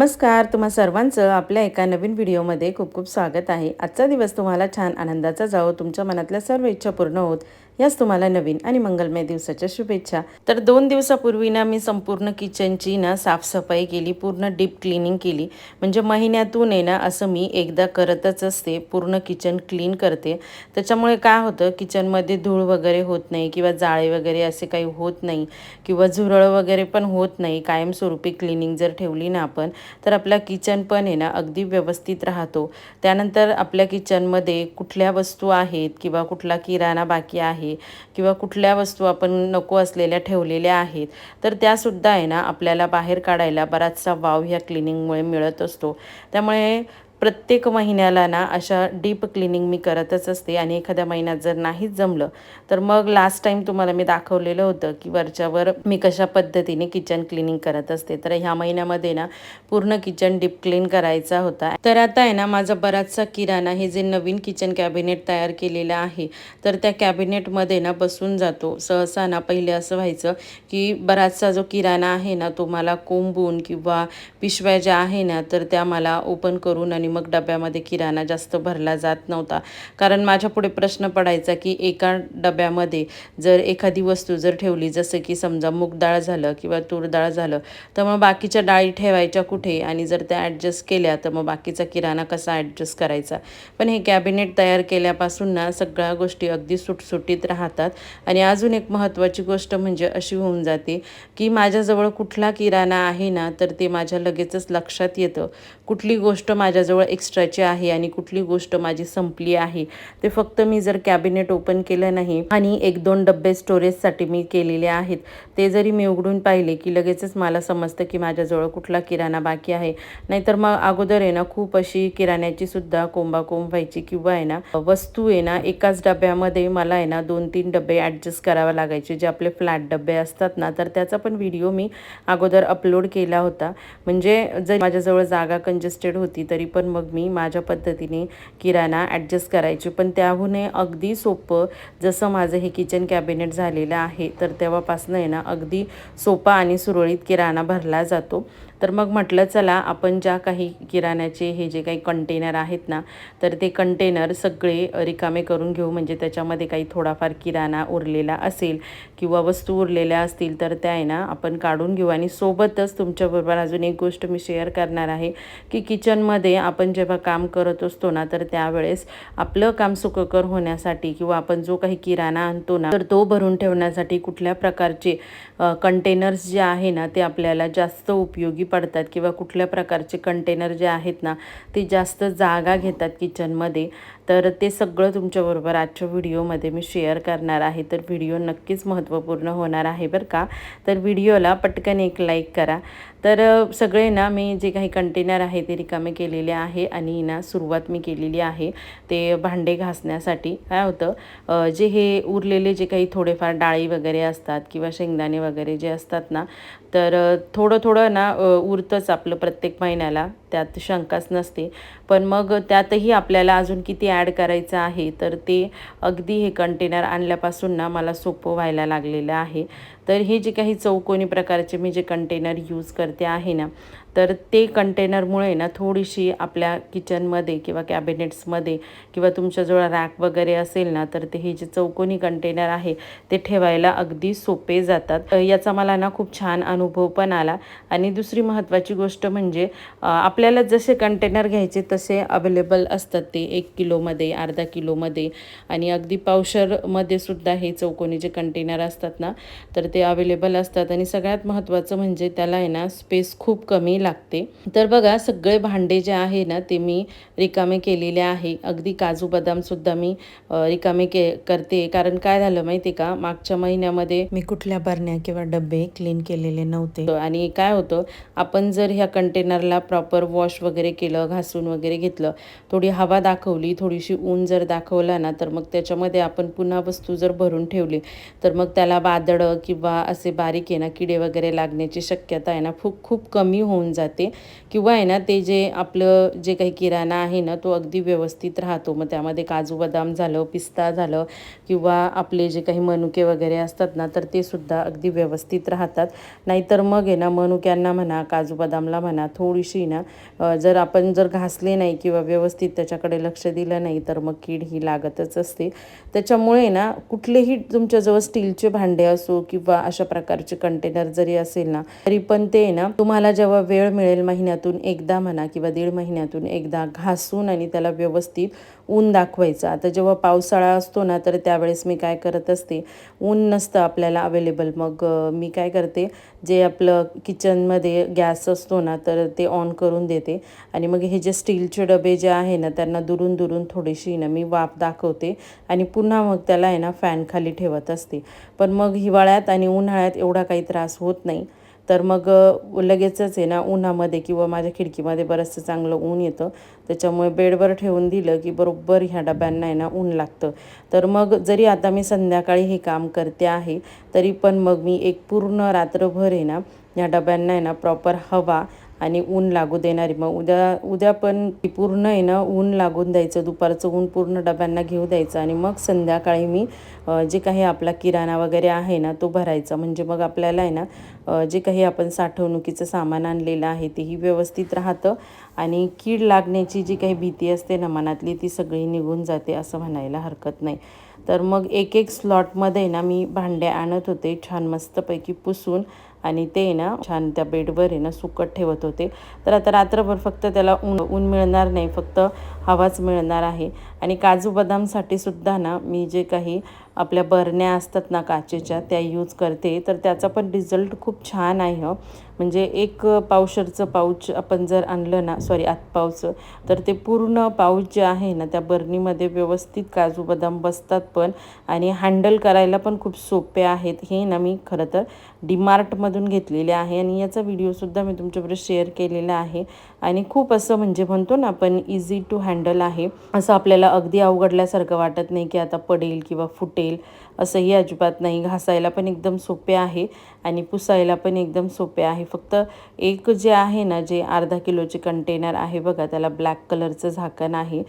नमस्कार तुम्हा सर्वांचं आपल्या एका नवीन व्हिडिओमध्ये खूप खूप स्वागत आहे. आजचा दिवस तुम्हाला छान आनंदाचा जावो तुमच्या मनातल्या सर्व इच्छा पूर्ण होत. याच तुम्हाला नवीन आणि मंगलमय दिवसाच्या शुभेच्छा. तर दोन दिवसापूर्वी ना मी संपूर्ण किचनची ना साफसफाई केली पूर्ण डीप क्लिनिंग केली. म्हणजे महिन्यातून आहे ना असं मी एकदा करतच असते पूर्ण किचन क्लीन करते. त्याच्यामुळे काय होतं किचनमध्ये धूळ वगैरे होत नाही किंवा जाळे वगैरे असे काही होत नाही किंवा झुरळ वगैरे पण होत नाही कायमस्वरूपी क्लिनिंग जर ठेवली ना आपण तर आपला किचन पण आहे ना अगदी व्यवस्थित राहतो. त्यानंतर आपल्या किचनमध्ये कुठल्या वस्तू आहेत किंवा कुठला किराणा बाकी आहे किंवा कुठल्या वस्तू आपण नको असलेल्या ठेवलेल्या आहेत तर त्यासुद्धा आहे ना आपल्याला बाहेर काढायला बराचसा वाव ह्या क्लिनिंगमुळे मिळत असतो. त्यामुळे प्रत्येक महिन्याला ना अशा डीप क्लिनिंग मी करतच असते आणि एखाद्या महिन्यात जर नाहीच जमलं तर मग लास्ट टाईम तुम्हाला मी दाखवलेलं होतं की वरच्यावर मी कशा पद्धतीने किचन क्लिनिंग करत असते. तर ह्या महिन्यामध्ये ना पूर्ण किचन डीप क्लीन करायचा होता. तर आता आहे ना माझा बराचसा किराणा हे जे नवीन किचन कॅबिनेट तयार केलेलं आहे तर त्या कॅबिनेटमध्ये ना बसून जातो. सहसा ना पहिले असं व्हायचं की बराचसा जो किराणा आहे ना तो मला कोंबून किंवा पिशव्या ज्या आहे ना तर त्या मला ओपन करून आणि मग डब्यामध्ये किराणा जास्त भरला जात नव्हता. कारण माझ्या पुढे प्रश्न पडायचा की एका डब्यामध्ये जर एखादी वस्तू जर ठेवली जसं की समजा मूग डाळ झालं किंवा तूर डाळ झालं तर मग बाकीच्या डाळी ठेवायच्या कुठे? आणि जर त्या ॲडजस्ट केल्या तर मग बाकीचा किराणा कसा ॲडजस्ट करायचा? पण हे कॅबिनेट तयार केल्यापासून ना सगळ्या गोष्टी अगदी सुटसुटीत राहतात. आणि अजून एक महत्त्वाची गोष्ट म्हणजे अशी होऊन जाते की माझ्याजवळ कुठला किराणा आहे ना तर ते माझ्या लगेचच लक्षात येतं. कुठली गोष्ट माझ्याजवळ एक्स्ट्राची आहे आणि कुठली गोष्ट माझी संपली आहे ते फक्त मी जर कॅबिनेट ओपन केलं नाही आणि एक दोन डब्बे स्टोरेजसाठी मी केलेले आहेत ते जरी मी उघडून पाहिले की लगेचच मला समजतं की माझ्याजवळ कुठला किराणा बाकी आहे. नाहीतर मग अगोदर आहे ना खूप अशी किराण्याची सुद्धा कोंबाकोंब व्हायची किंवा आहे ना वस्तू आहे ना एकाच डब्यामध्ये मला आहे ना दोन तीन डबे ॲडजस्ट करावे लागायचे. जे आपले फ्लॅट डबे असतात ना तर त्याचा पण व्हिडिओ मी अगोदर अपलोड केला होता. म्हणजे जर माझ्याजवळ जागा कंजेस्टेड होती तरी पण मग मी माझ्या पद्धतीने किराणा ॲडजस्ट करायची. पण त्याहूनही अगदी सोपं जसं माझं हे किचन कॅबिनेट झालेलं आहे तर तेव्हापासून आहे ना अगदी सोपा आणि सुरळीत किराणा भरला जातो. तर मग म्हटलं चला आपण ज्या काही किराण्याचे हे जे काही कंटेनर आहेत ना तर ते कंटेनर सगळे रिकामे करून घेऊ. म्हणजे त्याच्यामध्ये काही थोडाफार किराणा उरलेला असेल किंवा वस्तू उरलेल्या असतील तर त्या आहे ना आपण काढून घेऊ. आणि सोबतच तुमच्याबरोबर अजून एक गोष्ट मी शेअर करणार आहे की किचनमध्ये आपण जेव्हा काम करत असतो ना तर त्यावेळेस आपलं काम सुखकर होण्यासाठी किंवा आपण जो काही किराणा आणतो ना तर तो भरून ठेवण्यासाठी कुठल्या प्रकारचे कंटेनर्स जे आहे ना ते आपल्याला जास्त उपयोगी पडतात किंवा कुठल्या प्रकारचे कंटेनर जे आहेत ना ते जास्त जागा घेतात किचनमध्ये तर ते सगळं तुमच्याबरोबर आजच्या व्हिडिओमध्ये मी शेअर करणार आहे. तर व्हिडिओ नक्कीच महत्त्वपूर्ण होणार आहे बरं का. तर व्हिडिओला पटकन एक लाईक करा. तर सगळे ना मी जे काही कंटेनर आहे ते रिकामे केलेले आहे आणि ना सुरुवात मी केलेली आहे ते भांडे घासण्यासाठी. काय होतं जे हे उरलेले जे काही थोडेफार डाळी वगैरे असतात किंवा शेंगदाणे वगैरे जे असतात ना तर थोडं थोडं ना उरतंच आपलं प्रत्येक महिन्याला. त्यात शंकाच नसते. पण मग त्यातही आपल्याला अजून किती ॲड करायचं आहे तर ते अगदी हे कंटेनर आणल्यापासून ना मला सोपं व्हायला लागलेलं आहे. तर हे जे काही चौकोनी प्रकारचे मी जे कंटेनर यूज करते आहे ना तर ते कंटेनरमुळे ना थोडीशी आपल्या किचनमध्ये किंवा कॅबिनेट्समध्ये किंवा तुमच्याजवळ रॅक वगैरे असेल ना तर ते हे जे चौकोनी कंटेनर आहे ते ठेवायला अगदी सोपे जातात. याचा मला ना खूप छान अनुभव पण आला. आणि दुसरी महत्त्वाची गोष्ट म्हणजे आपल्याला जसे कंटेनर घ्यायचे तसे अवेलेबल असतात ते एक किलोमध्ये अर्धा किलोमध्ये. आणि अगदी पावशरमध्ये सुद्धा हे चौकोनी जे कंटेनर असतात ना तर ते अवेलेबल असतात. आणि सगळ्यात महत्त्वाचं म्हणजे त्याला आहे ना स्पेस खूप कमी लागते. तर बघा सगळे भांडे जे आहे ना ते मी रिकामे केलेले आहे. अगदी काजू बदामसुद्धा मी रिकामे के करते. कारण काय झालं माहिती का? मागच्या महिन्यामध्ये मी कुठल्या बरण्या किंवा डबे क्लीन केलेले नव्हते. आणि काय होतं आपण जर ह्या कंटेनरला प्रॉपर वॉश वगैरे केलं घासून वगैरे घेतलं थोडी हवा दाखवली थोडीशी ऊन जर दाखवला ना तर मग त्याच्यामध्ये आपण पुन्हा वस्तू जर भरून ठेवली तर मग त्याला बादडं किंवा असे बारीक आहे ना किडे वगैरे लागण्याची शक्यता आहे ना खूप खूप कमी होऊन निघून जाते. किंवा आहे ना ते जे आपलं जे काही किराणा आहे ना तो अगदी व्यवस्थित राहतो. मग त्यामध्ये काजू बदाम झालं पिस्ता झालं किंवा आपले जे काही मनुके वगैरे असतात ना तर ते सुद्धा अगदी व्यवस्थित राहतात. नाहीतर मग आहे ना मनुक्यांना म्हणा काजू बदामला म्हणा थोडीशी ना जर आपण जर घासले नाही किंवा व्यवस्थित त्याच्याकडे लक्ष दिलं नाही तर मग कीड ही लागतच असते. त्याच्यामुळे ना कुठलेही तुमच्याजवळ स्टीलचे भांडे असो किंवा अशा प्रकारचे कंटेनर जरी असेल ना तरी पण ते ना तुम्हाला जेव्हा वेळ वेळ मिळेल महिन्यातून एकदा म्हणा किंवा दीड महिन्यातून एकदा घासून आणि त्याला व्यवस्थित ऊन दाखवायचं. आता जेव्हा पावसाळा असतो ना तर त्यावेळेस मी काय करत असते ऊन नसतं आपल्याला अवेलेबल मग मी काय करते जे आपलं किचनमध्ये गॅस असतो ना तर ते ऑन करून देते. आणि मग हे जे स्टीलचे डबे जे आहे ना त्यांना दुरून दुरून थोडीशी ना मी वाफ दाखवते आणि पुन्हा मग त्याला आहे ना फॅनखाली ठेवत असते. पण मग हिवाळ्यात आणि उन्हाळ्यात एवढा काही त्रास होत नाही. तर मग लगेचच आहे ना उन्हामध्ये किंवा माझ्या खिडकीमध्ये बरंचसं चांगलं ऊन येतं. त्याच्यामुळे बेडवर ठेवून दिलं की बरोबर ह्या डब्यांना आहे ना ऊन लागतं. तर मग जरी आता मी संध्याकाळी हे काम करते आहे तरी पण मग मी एक पूर्ण रात्रभर आहे ना ह्या डब्यांना आहे ना प्रॉपर हवा आणि ऊन लागू देणारी. मग उद्या उद्या पण पूर्ण आहे ना ऊन लागून द्यायचं दुपारचं ऊन पूर्ण डब्यांना घेऊ द्यायचं आणि मग संध्याकाळी मी जे काही आपला किराणा वगैरे आहे ना तो भरायचा. म्हणजे मग आपल्याला आहे ना जे काही आपण साठवणुकीचं सामान आणलेलं आहे तेही व्यवस्थित राहतं आणि कीड लागण्याची जी काही भीती असते ना मनातली ती सगळी निघून जाते असं म्हणायला हरकत नाही. तर मग एक एक स्लॉटमध्ये ना मी भांडे आणत होते छान मस्तपैकी पुसून आणि ते ना छान त्या बेडवर आहे ना सुकट ठेवत होते. तर आता रात्रभर फक्त त्याला ऊन ऊन मिळणार नाही फक्त हवाच मिळणार आहे. आणि काजू बदामसाठी सुद्धा ना मी जे काही आपल्या बरण्या असतात ना काचेच्या त्या यूज करते. तर त्याचा पण रिझल्ट खूप छान आहे म्हणजे एक पावशरचं पाऊच आपण जर आणलं ना सॉरी आत पाऊचं तर ते पूर्ण पाऊच जे आहे ना त्या बरणीमध्ये व्यवस्थित काजू बदाम बसतात पण आणि हँडल करायला पण खूप सोपे आहेत. हे ना मी खरं तर डीमार्टमधून घेतलेले आहे आणि याचा व्हिडिओसुद्धा मी तुमच्याबरोबर शेअर केलेला आहे. आणि खूप असं म्हणजे म्हणतो ना आपण इझी टू हँडल आहे. असं आपल्याला अगदी अवघडल्यासारखं वाटत नाही की आता पडेल किंवा फुटेल. असंही अजिबात नाही. घासायला पण एकदम सोपे आहे आणि पुसायला पण एकदम सोपे आहे. फक्त एक जे आहे ना जे अर्धा किलोचे कंटेनर आहे बघा त्याला ब्लॅक कलरचं झाकण आहे.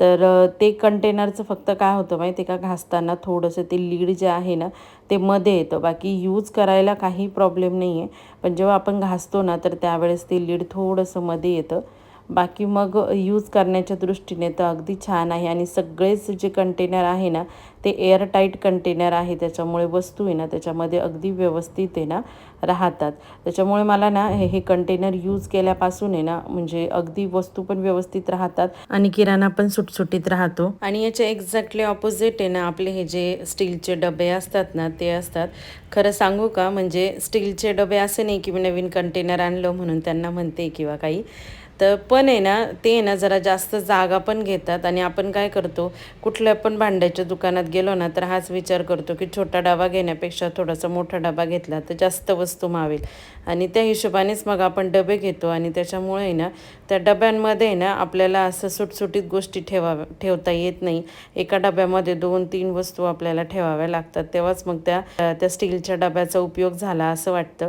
तर ते कंटेनरचं फक्त काय होतं माहिती आहे का? घासताना थोडंसं ते लीड जे आहे ना ते मध्ये येतं. बाकी यूज करायला काही प्रॉब्लेम नाही आहे पण जेव्हा आपण घासतो ना तर त्यावेळेस ते लीड थोडंसं मध्ये येतं. बाकी मग यूज करण्याच्या दृष्टीने तर अगदी छान आहे. आणि सगळेच जे कंटेनर आहे ना ते एअरटाईट कंटेनर आहे. त्याच्यामुळे वस्तू आहे ना त्याच्यामध्ये अगदी व्यवस्थित आहे ना राहतात. त्याच्यामुळे मला ना हे हे कंटेनर यूज केल्यापासून आहे ना म्हणजे अगदी वस्तू पण व्यवस्थित राहतात आणि किराणा पण सुटसुटीत राहतो. आणि याच्या एक्झॅक्टली ऑपोजिट आहे ना आपले हे जे स्टीलचे डबे असतात ना ते असतात. खरं सांगू का म्हणजे स्टीलचे डबे असे नाही की मी नवीन कंटेनर आणलं म्हणून त्यांना म्हणते किंवा काही. तर पण आहे ना ते आहे ना जरा जास्त जागा पण घेतात आणि आपण काय करतो कुठल्या पण भांड्याच्या दुकानात गेलो ना तर हाच विचार करतो की छोटा डबा घेण्यापेक्षा थोडासा मोठा डबा घेतला तर जास्त वस्तू मावेल. आणि त्या हिशोबानेच मग आपण डबे घेतो आणि त्याच्यामुळे आहे ना त्या डब्यांमध्ये आहे ना आपल्याला असं सुटसुटीत गोष्टी ठेवा ठेवता येत नाही. एका डब्यामध्ये दोन तीन वस्तू आपल्याला ठेवाव्या लागतात. तेव्हाच मग त्या त्या स्टीलच्या डब्याचा उपयोग झाला असं वाटतं.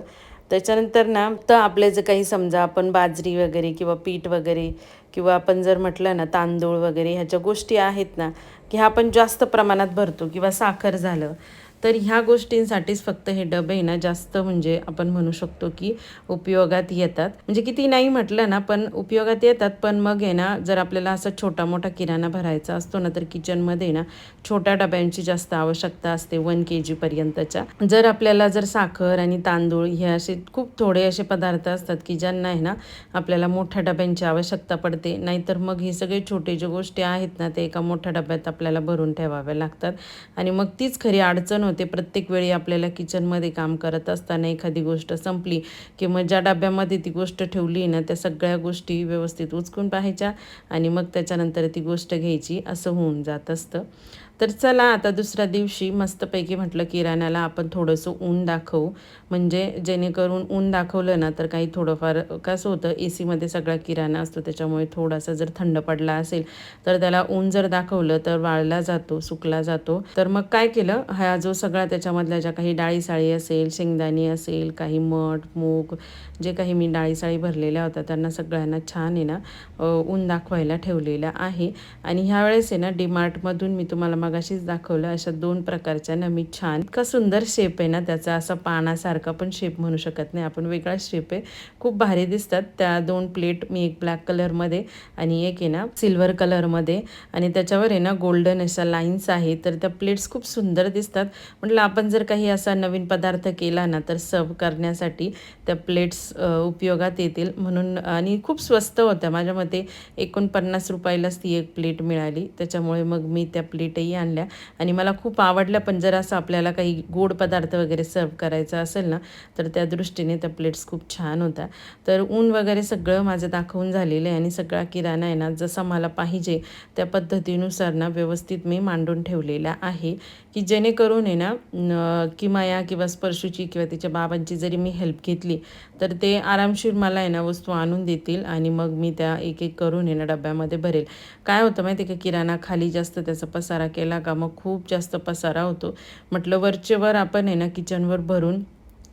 त्याच्यानंतर ना तर आपले जे काही समजा आपण बाजरी वगैरे किंवा पीठ वगैरे किंवा आपण जर म्हटलं ना तांदूळ वगैरे ह्याच्या गोष्टी आहेत ना की ह्या आपण जास्त प्रमाणात भरतो किंवा साखर झालं. तर ह्या गोष्टींसाठीच फक्त हे डबे ना जास्त म्हणजे आपण म्हणू शकतो की उपयोगात येतात. म्हणजे किती नाही म्हटलं ना पण उपयोगात येतात पण मग आहे ना जर आपल्याला असा छोटा मोठा किराणा भरायचा असतो ना तर किचनमध्ये ना छोट्या डब्यांची जास्त आवश्यकता असते वन के जीपर्यंतच्या जर आपल्याला जर साखर आणि तांदूळ हे असे खूप थोडे असे पदार्थ असतात की ज्यांना आहे ना आपल्याला मोठ्या डब्यांची आवश्यकता पडते नाहीतर मग हे सगळे छोटे जे गोष्टी आहेत ना ते एका मोठ्या डब्यात आपल्याला भरून ठेवाव्या लागतात. आणि मग तीच खरी अडचण होते. प्रत्येक वेळी आपल्याला किचनमध्ये काम करत असताना एखादी गोष्ट संपली की मग ज्या डब्यामध्ये ती गोष्ट ठेवली ना त्या सगळ्या गोष्टी व्यवस्थित उचकून पाहायच्या आणि मग त्याच्यानंतर ती गोष्ट घ्यायची. असं होऊन जात असतं. तर चला आता दुसऱ्या दिवशी मस्तपैकी म्हटलं किराण्याला आपण थोडंसं ऊन दाखवू. म्हणजे जेणेकरून ऊन दाखवलं ना तर काही थोडंफार कसं होतं ए सीमध्ये सगळा किराणा असतो त्याच्यामुळे थोडासा जर थंड पडला असेल तर त्याला ऊन जर दाखवलं तर वाळला जातो सुकला जातो. तर मग काय केलं हा जो सगळा त्याच्यामधल्या ज्या काही डाळी साळी असेल शेंगदाणी असेल काही मठ मूग जे काही मी डाळी साळी भरलेल्या होत्या त्यांना सगळ्यांना छान आहे ना ऊन दाखवायला ठेवलेलं आहे. आणि ह्या वेळेस आहे ना डीमार्टमधून मी तुम्हाला मगाशीच दाखवलं अशा दोन प्रकारच्या ना मी छान. इतका सुंदर शेप आहे ना त्याचा असा पानासारखा पण शेप म्हणू शकत नाही. आपण वेगळा शेप आहे. खूप भारी दिसतात. त्या दोन प्लेट मी एक ब्लॅक कलरमध्ये आणि एक आहे ना सिल्वर कलरमध्ये आणि त्याच्यावर आहे ना गोल्डन अशा लाईन्स आहे. तर त्या प्लेट्स खूप सुंदर दिसतात. म्हटलं आपण जर काही असा नवीन पदार्थ केला ना तर सर्व करण्यासाठी त्या प्लेट्स उपयोगात येतील. म्हणून आणि खूप स्वस्त होत्या. माझ्या मते एकोणपन्नास रुपयालाच ती एक प्लेट मिळाली. त्याच्यामुळे मग मी त्या प्लेटही आणल्या. आणि मला खूप आवडल्या पण जर असं आपल्याला काही गोड पदार्थ वगैरे सर्व करायचा असेल ना तर त्या दृष्टीने त्या प्लेट्स खूप छान होत्या. तर ऊन वगैरे सगळं माझं दाखवून झालेलं आहे आणि सगळा किराणा आहे ना जसा मला पाहिजे त्या पद्धतीनुसार ना व्यवस्थित मी मांडून ठेवलेला आहे. की जेणेकरून आहे ना किमाया किंवा स्पर्शूची किंवा तिच्या बाबांची जरी मी हेल्प घेतली तर ते आरामशीर मला आहे ना वस्तू आणून देतील आणि मग मी त्या एक एक करून आहे ना डब्यामध्ये भरेल. काय होतं माहिती आहे का? किराणा खाली जास्त त्याचा पसारा केला का? मग खूप जास्त पसारा होतो. म्हटलं वरचेवर आपण आहे ना किचनवर भरून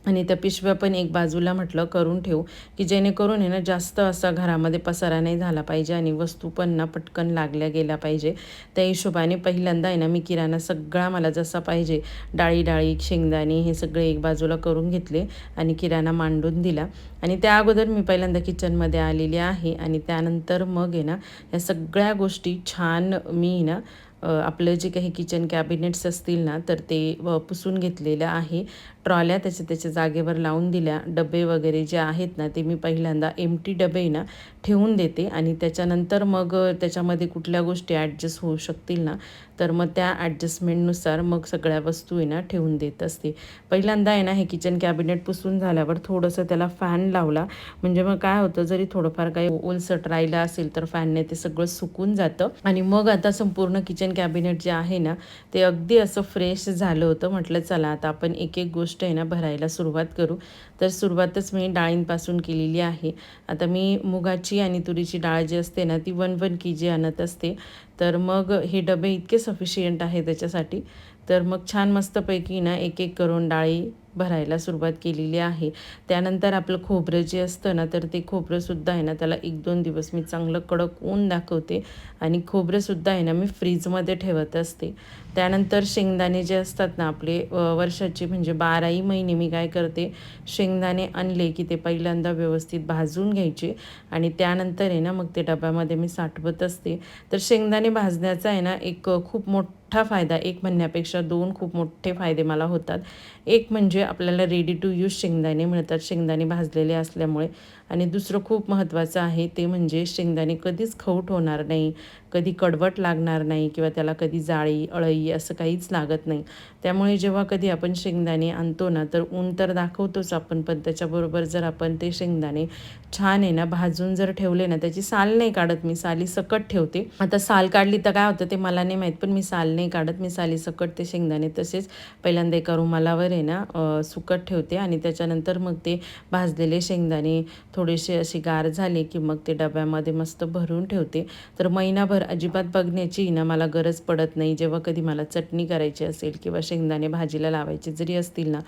आणि त्या पिशव्या पण एक बाजूला म्हटलं करून ठेवू की जेणेकरून आहे ना जास्त असा घरामध्ये पसारा नाही झाला पाहिजे आणि वस्तू पण ना पटकन लागल्या गेल्या पाहिजे. त्या हिशोबाने पहिल्यांदा आहे ना मी किराणा सगळा मला जसा पाहिजे डाळी डाळी शेंगदाणे हे सगळे एक बाजूला करून घेतले आणि किराणा मांडून दिला. आणि त्या अगोदर मी पहिल्यांदा किचनमध्ये आलेली आहे आणि त्यानंतर मग आहे ना या सगळ्या गोष्टी छान मी ना आपलं जे काही किचन कॅबिनेट्स असतील ना तर ते व पुसून घेतलेलं आहे. ट्रॉल्या त्याच्या त्याच्या जागेवर लावून दिल्या. डबे वगैरे जे आहेत ना ते मी पहिल्यांदा एमटी डबे ना ठेवून देते. आणि त्याच्यानंतर मग त्याच्यामध्ये कुठल्या गोष्टी ॲडजस्ट होऊ शकतील ना तर मग त्या ॲडजस्टमेंटनुसार मग सगळ्या वस्तू आहे ना ठेवून देत असते. पहिल्यांदा आहे ना हे किचन कॅबिनेट पुसून झाल्यावर थोडंसं त्याला फॅन लावला. म्हणजे मग काय होतं जरी थोडंफार काही ओलसट राहिलं असेल तर फॅनने ते सगळं सुकून जातं. आणि मग आता संपूर्ण किचन कॅबिनेट जे आहे ना ते अगदी असं फ्रेश झालं होतं. म्हटलं चला आता आपण एक एक गोष्ट गोष्ट आहे ना भरायला सुरुवात करू. तर सुरुवातच मी डाळींपासून केलेली आहे. आता मी मुगाची आणि तुरीची डाळ जी असते ना ती वन वन की जी आणत असते. तर मग हे डबे इतके सफिशियंट आहे त्याच्यासाठी. तर मग छान मस्तपैकी ना एक एक करून डाळी भरायला सुरुवात केलेली आहे. त्यानंतर आपलं खोबरं जे असतं ना तर ते खोबरंसुद्धा आहे ना त्याला एक दोन दिवस मी चांगलं कडक ऊन दाखवते आणि खोबरंसुद्धा आहे ना मी फ्रीजमध्ये ठेवत असते. त्यानंतर शेंगदाणे जे असतात ना आपले वर्षाचे म्हणजे बाराही महिने मी काय करते शेंगदाणे आणले की ते पहिल्यांदा व्यवस्थित भाजून घ्यायचे आणि त्यानंतर आहे ना मग ते डब्यामध्ये मी साठवत असते. तर शेंगदाणे भाजण्याचा आहे ना एक खूप मोठा फायदा एक म्हणण्यापेक्षा दोन खूप मोठे फायदे मला होतात. एक म्हणजे आपल्याला रेडी टू यूज शेंगदाणे मिळतात. शेंगदाणे भाजलेले असल्यामुळे आणि दुसरं खूप महत्त्वाचं आहे ते म्हणजे शेंगदाणे कधीच खवट होणार नाही कधी कडवट लागणार नाही किंवा त्याला कधी जाळी अळई असं काहीच लागत नाही. त्यामुळे जेव्हा कधी आपण शेंगदाणे आणतो ना तर ऊन तर दाखवतोच आपण पण त्याच्याबरोबर जर आपण ते शेंगदाणे छान आहे ना भाजून जर ठेवले ना त्याची साल नाही काढत मी साली सकट ठेवते. आता साल काढली तर काय होतं ते मला नाही माहीत पण मी साल नाही काढत मी साली सकट ते शेंगदाणे तसेच पहिल्यांदा एका रुमालावर आहे ना सुकट ठेवते आणि त्याच्यानंतर मग ते भाजलेले शेंगदाणे थोडेसे अशी गार झाले की मग ते डब्यामध्ये मस्त भरून ठेवते. तर महिनाभर अजिबात बघण्याची ना मला गरज पडत नाही. जेव्हा कधी मला चटणी करायची असेल किंवा शेंगदाणे भाजीला लावायचे जरी असतील ना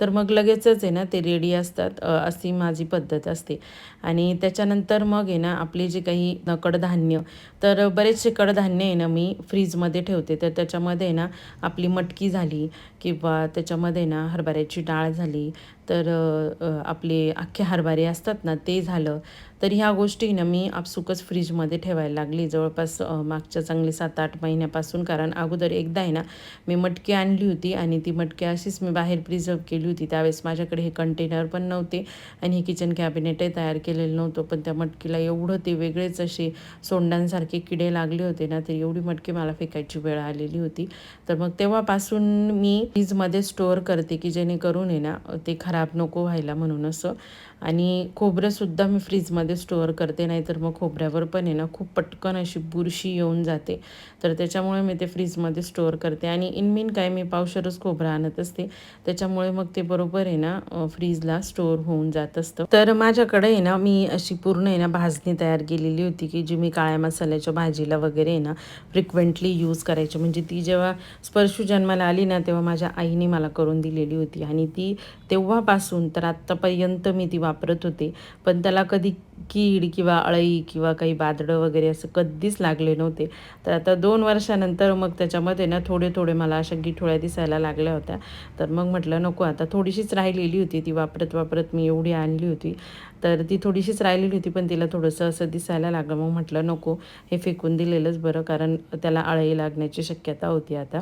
तर मग लगेचच आहे ना ते रेडी असतात अशी माझी पद्धत असते. आणि त्याच्यानंतर मग आहे ना आपले जे काही न- कडधान्य तर बरेचसे कडधान्य आहे ना मी फ्रीजमध्ये ठेवते. तर त्याच्यामध्ये आहे ना आपली मटकी झाली किंवा त्याच्यामध्ये ना हरभऱ्याची डाळ झाली तर आपले अख्खे हरभरे असतात ना ते झालं. तर ह्या गोष्टी ना मी आपसुकच फ्रीजमध्ये ठेवायला लागली. जवळपास मागच्या चांगले सात आठ महिन्यापासून. कारण अगोदर एकदा आहे ना मी मटकी आणली होती आणि ती मटकी अशीच मी बाहेर प्रिझर्व केली होती. त्यावेळेस माझ्याकडे हे कंटेनर पण नव्हते आणि हे किचन कॅबिनेटही तयार केलेलं नव्हतं. पण त्या मटकीला एवढं ते वेगळेच असे सोंडांसारखे किडे लागले होते ना तर एवढी मटकी मला फेकायची वेळ आलेली होती. तर मग तेव्हापासून मी फ्रीजमध्ये स्टोअर करते की जेणेकरून आहे ना ते खराब नको व्हायला म्हणून असं. आणि खोबरंसुद्धा मी फ्रीजमध्ये स्टोअर करते नाहीतर मग खोबऱ्यावर पण आहे ना खूप पटकन अशी बुरशी येऊन जाते. तर त्याच्यामुळे मी ते फ्रीजमध्ये स्टोअर करते. आणि इनमिन काय मी पावशरच खोबरं आणत असते. त्याच्यामुळे मग ते बरोबर आहे ना फ्रीजला स्टोअर होऊन जात असतं. तर माझ्याकडे आहे ना मी अशी पूर्ण आहे ना भाजणी तयार केलेली होती की जी मी काळ्या मसाल्याच्या भाजीला वगैरे आहे ना फ्रिक्वेंटली यूज करायची. म्हणजे ती जेव्हा स्पर्शू जन्माला आली ना तेव्हा माझ्या आईने मला करून दिलेली होती. आणि ती तेव्हापासून तर आत्तापर्यंत मी ती वापरत होते. पण त्याला कधी कीड किंवा अळई किंवा काही बादडं वगैरे असं कधीच लागले नव्हते. तर आता दोन वर्षानंतर मग त्याच्यामध्ये ना थोडे थोडे मला अशा गिठोळ्या दिसायला लागल्या होत्या. तर मग म्हटलं नको आता थोडीशीच राहिलेली होती ती वापरत वापरत मी एवढी आणली होती. तर ती थोडीशीच राहिलेली होती पण तिला थोडंसं असं दिसायला लागलं. मग म्हटलं नको हे फेकून दिलेलंच बरं कारण त्याला अळई लागण्याची शक्यता होती आता.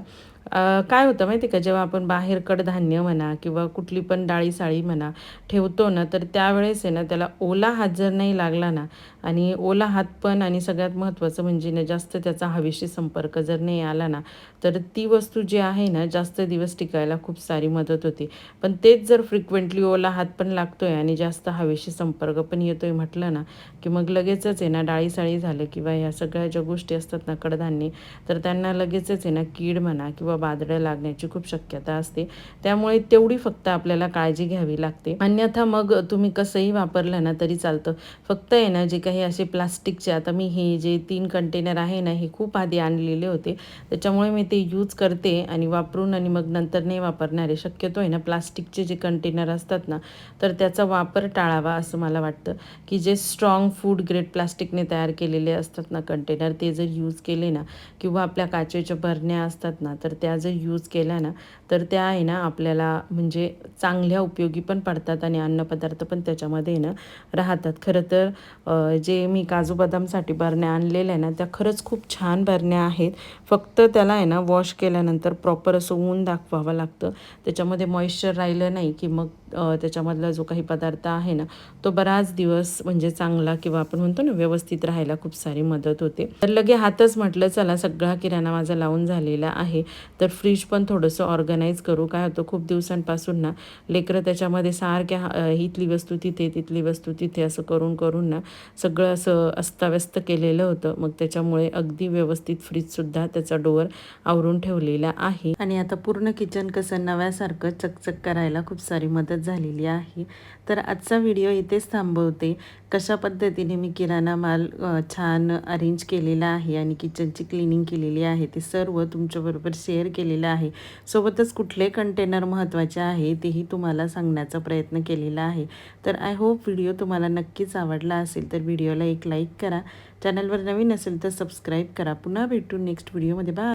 काय होतं माहिती का जेव्हा आपण बाहेर कडधान्य म्हणा किंवा कुठली पण डाळी साळी म्हणा ठेवतो ना तर त्यावेळेस आहे ना त्याला ओला हात जर नाही लागला ना आणि ओला हात पण आणि सगळ्यात महत्त्वाचं म्हणजे ना जास्त त्याचा हवेशी संपर्क जर नाही आला ना तर ती वस्तू जी आहे ना जास्त दिवस टिकायला खूप सारी मदत होते. पण तेच जर फ्रिक्वेंटली ओला हात पण लागतो आहे आणि जास्त हवेशी संपर्क पण येतो आहे म्हटलं ना की मग लगेचच आहे ना डाळी साळी झालं किंवा ह्या सगळ्या ज्या गोष्टी असतात ना कडधान्य तर त्यांना लगेचच आहे ना कीड म्हणा किंवा बादड्या लागण्याची खूप शक्यता असते. त्यामुळे तेवढी फक्त आपल्याला काळजी घ्यावी लागते. अन्यथा मग तुम्ही कसंही वापरलं ना तरी चालतं. फक्त आहे ना जे काही असे प्लास्टिकचे आता मी हे जे तीन कंटेनर आहे ना हे खूप आधी आणलेले होते. त्याच्यामुळे मी ते ते यूज करते आणि वापरून आणि मग नंतर नाही वापरणारे. शक्यतो आहे ना प्लास्टिकचे जे कंटेनर असतात ना तर त्याचा वापर टाळावा असं मला वाटतं. की जे स्ट्रॉंग फूड ग्रेड प्लास्टिकने तयार केलेले असतात ना कंटेनर ते जर यूज केले ना किंवा आपल्या काचेच्या बरण्या असतात ना तर त्या जर यूज केल्या ना तर त्या आहे ना आपल्याला म्हणजे चांगल्या उपयोगी पण पडतात आणि अन्नपदार्थ पण त्याच्यामध्ये ना राहतात. खरं तर जे मी काजू बदामसाठी बरण्या आणलेल्या आहे ना त्या खरंच खूप छान बरण्या आहेत. फक्त त्याला आहे ना वॉश केल्यानंतर प्रॉपर असं ऊन दाखवावं लागतं. त्याच्यामध्ये मॉइश्चर राहिलं नाही की मग त्याच्यामधला जो काही पदार्थ आहे ना तो बराच दिवस म्हणजे चांगला किंवा आपण म्हणतो ना व्यवस्थित राहायला खूप सारी मदत होते. तर लगे हातच म्हटलं चला सगळा किराणा माझा लावून झालेला आहे. तर फ्रीज पण थोडंसं ऑर्गनाईज करू. काय होतं खूप दिवसांपासून ना लेकरं त्याच्यामध्ये सारख्या इथली वस्तू तिथे तिथली वस्तू तिथे असं करून करून ना सगळं असं अस्ताव्यस्त केलेलं होतं. मग त्याच्यामुळे अगदी व्यवस्थित फ्रीजसुद्धा त्याचा डोअर आवरून ठेवलेला आहे. आणि आता पूर्ण किचन कसं नव्यासारखं चकचक करायला खूप सारी मदत झालेली आहे. तर आजचा व्हिडिओ इथेच थांबवते. कशा पद्धतीने मी किराणा माल छान अरेंज केलेला आहे आणि किचनची क्लिनिंग केलेली आहे ते सर्व तुमच्याबरोबर शेअर केलेलं आहे. सोबतच कुठले कंटेनर महत्त्वाचे आहे तेही तुम्हाला सांगण्याचा प्रयत्न केलेला आहे. तर आय होप व्हिडिओ तुम्हाला नक्कीच आवडला असेल तर व्हिडिओला एक लाईक करा. चॅनलवर नवीन असेल तर सबस्क्राईब करा. पुन्हा भेटू नेक्स्ट व्हिडिओमध्ये बा